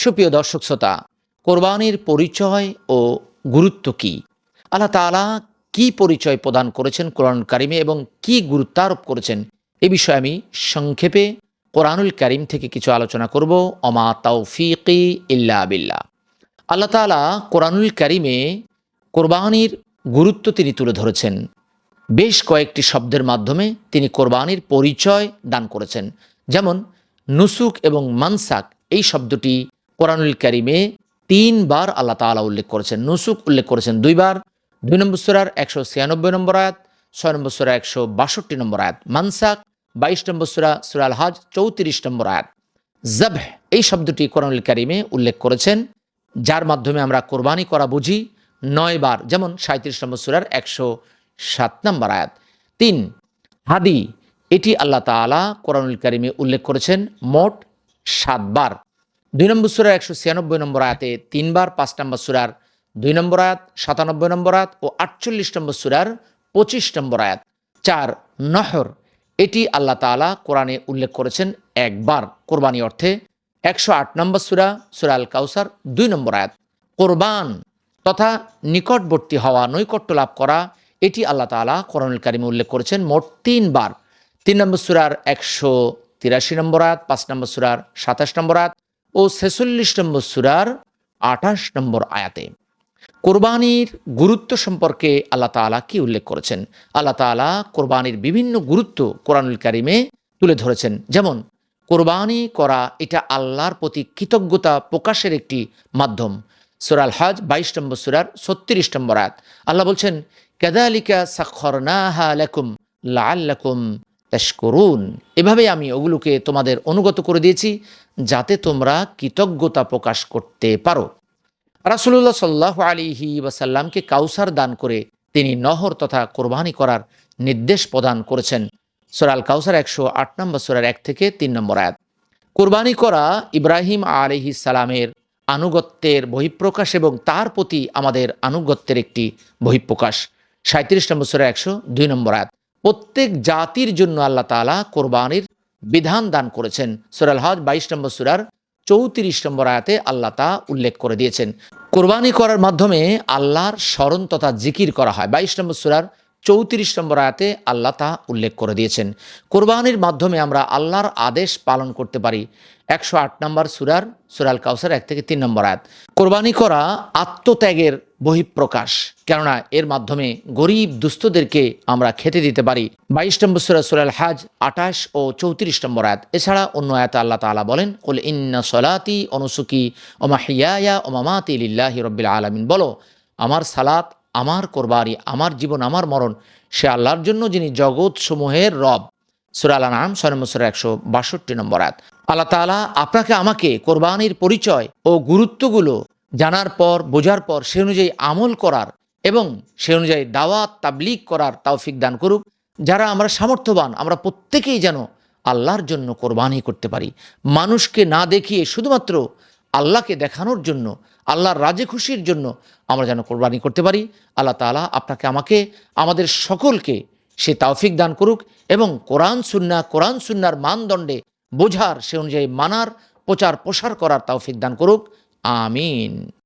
সুপ্রিয় দর্শক শ্রোতা, কোরবানির পরিচয় ও গুরুত্ব কি? আল্লাহ তাআলা কি পরিচয় প্রদান করেছেন কোরআন কারিমে এবং কি গুরুত্বারোপ করেছেন? এ বিষয়ে আমি সংক্ষেপে কোরআনুল কারিম থেকে কিছু আলোচনা করব। অমা তৌফিকি ইল্লা বিল্লাহ। আল্লাহ তাআলা কোরআনুল কারিমে কোরবানির গুরুত্ব তিনি তুলে ধরেছেন। বেশ কয়েকটি শব্দের মাধ্যমে তিনি কোরবানির পরিচয় দান করেছেন। যেমন, নুসুক এবং মানসাক এই শব্দটি কোরআনুল কারিমে তিনবার আল্লাহ তাআলা উল্লেখ করেছেন নুসুক উল্লেখ করেছেন দুইবার দুই নম্বর সুরার একশো ছিয়ানব্বই নম্বর আয়াত, ছয় নম্বর সুরা একশো বাষট্টি নম্বর আয়াত মানসাক বাইশ নম্বর সুরা সুরাল হাজ চৌত্রিশ নম্বর আয়াত। জবহ এই শব্দটি কোরআনুল কারিমে উল্লেখ করেছেন, যার মাধ্যমে আমরা কোরবানি করা বুঝি নয় বার, যেমন সাঁত্রিশ নম্বর সুরার একশো সাত নম্বর আয়াত। তিন, হাদি, এটি আল্লাহ তাআলা কোরআনুল কারিমে উল্লেখ করেছেন মোট সাতবার দুই নম্বর সুরার একশো ছিয়ানব্বই নম্বর আয়াতে তিনবার পাঁচ নম্বর সুরার দুই নম্বর আয়াত, সাতানব্বই নম্বর আয়াত ও আটচল্লিশ নম্বর সুরার পঁচিশ নম্বর আয়াত। চার, নহর। এটি আল্লাহ তাআলা কোরআনে উল্লেখ করেছেন একবার, কোরবানি অর্থে। একশো আট নম্বর সুরা সুরা আল কাউসার দুই নম্বর আয়াত। কোরবান তথা নিকটবর্তী হওয়া, নৈকট্য লাভ করা, এটি আল্লাহ তাআলা কোরআনুল কারিমে উল্লেখ করেছেন মোট তিনবার। তিন নম্বর সুরার একশো তিরাশি নম্বর আয়াত, পাঁচ নম্বর সুরার সাতাশ নম্বর আয়াত ও ছেচল্লিশ নম্বর সুরার আঠাশ নম্বর আয়াতে। কোরবানির গুরুত্ব সম্পর্কে আল্লাহ তাআলা কি উল্লেখ করেছেন? আল্লাহ তাআলা কোরবানির বিভিন্ন গুরুত্ব কোরআনুল কারিমে তুলে ধরেছেন। যেমন, কোরবানি করা এটা আল্লাহর প্রতি কৃতজ্ঞতা প্রকাশের একটি মাধ্যম। সুরাল হজ বাইশ নম্বর সুরার ছত্রিশ নম্বর আয়াত। আল্লাহ বলছেন কেদালিকা সাক্ষরনাহা লাকুম লাআল্লাকুম তাশকুরুন। এভাবে আমি ওগুলোকে তোমাদের অনুগত করে দিয়েছি, যাতে তোমরা কৃতজ্ঞতা প্রকাশ করতে পারো। রাসুল্লাহ সাল্লাহ আলিহি ওয়াসাল্লামকে কাউসার দান করে তিনি নহর তথা কোরবানি করার নির্দেশ প্রদান করেছেন। সোরাল কাউসার একশো আট নম্বর সোরার এক থেকে তিন নম্বর আয়াত। কোরবানি করা ইব্রাহিম আলিহি সালামের আনুগত্যের বহিঃপ্রকাশ এবং তার প্রতি আমাদের আনুগত্যের একটি বহিঃপ্রকাশ। সাঁত্রিশ নম্বর সোরা একশো দুই নম্বর আয়াত। প্রত্যেক জাতির জন্য আল্লাহ তালা কোরবানির বিধান দান করেছেন। সুরাল হজ বাইশ নম্বর সুরার চৌত্রিশ নম্বর আয়াতে আল্লাহ তা উল্লেখ করে দিয়েছেন। কোরবানি করার মাধ্যমে আল্লাহর স্মরণ তথা জিকির করা হয়। বাইশ নম্বর সুরার চৌত্রিশ নম্বর আয়াতে আল্লাহ তা উল্লেখ করে দিয়েছেন। কোরবানির মাধ্যমে আমরা আল্লাহর আদেশ পালন করতে পারি। একশো আট নম্বর সুরার, সুরাল কাউসার এক থেকে তিন নম্বর আয়াত। কোরবানি করা আত্মত্যাগের বহিঃপ্রকাশ, কেননা এর মাধ্যমে গরিব দুস্থদেরকে আমরা খেতে দিতে পারি। বাইশ নম্বর সুরা সুরাল হাজ আঠাশ ও চৌত্রিশ নম্বর আয়াত। এছাড়া অন্য আয়াতে আল্লাহ তাআলা বলেন, কুল ইন্না সলাতি অনুসুকি ওমা হিয়ায়া ও মামাতি লিল্লাহি রব্বিল আলামিন। বলো, আমার সালাত আমার কোরবানি, আমার জীবন, আমার মরণ, সে আল্লাহর জন্য যিনি জগৎ সমূহের রব। সুরাল নাম ছয় নম্বর সুরা একশো বাষট্টি নম্বর আয়াত। আল্লাহ তাআলা আপনাকে, আমাকে কোরবানির পরিচয় ও গুরুত্বগুলো জানার পর, বোঝার পর, সে অনুযায়ী আমল করার এবং সে অনুযায়ী দাওয়াত তাবলিগ করার তৌফিক দান করুক। যারা আমরা সামর্থ্যবান, আমরা প্রত্যেকেই যেন আল্লাহর জন্য কোরবানি করতে পারি। মানুষকে না দেখিয়ে শুধুমাত্র আল্লাহকে দেখানোর জন্য আল্লাহর রাজে খুশির জন্য আমরা যেন কোরবানি করতে পারি। আল্লাহ তালা আপনাকে, আমাকে, আমাদের সকলকে সে তাওফিক দান করুক এবং কোরআন, সুন্না, কোরআন, সুন্নার মানদণ্ডে বোঝার, সে অনুযায়ী মানার প্রচার প্রসার করার তাওফিক দান করুক। আমিন।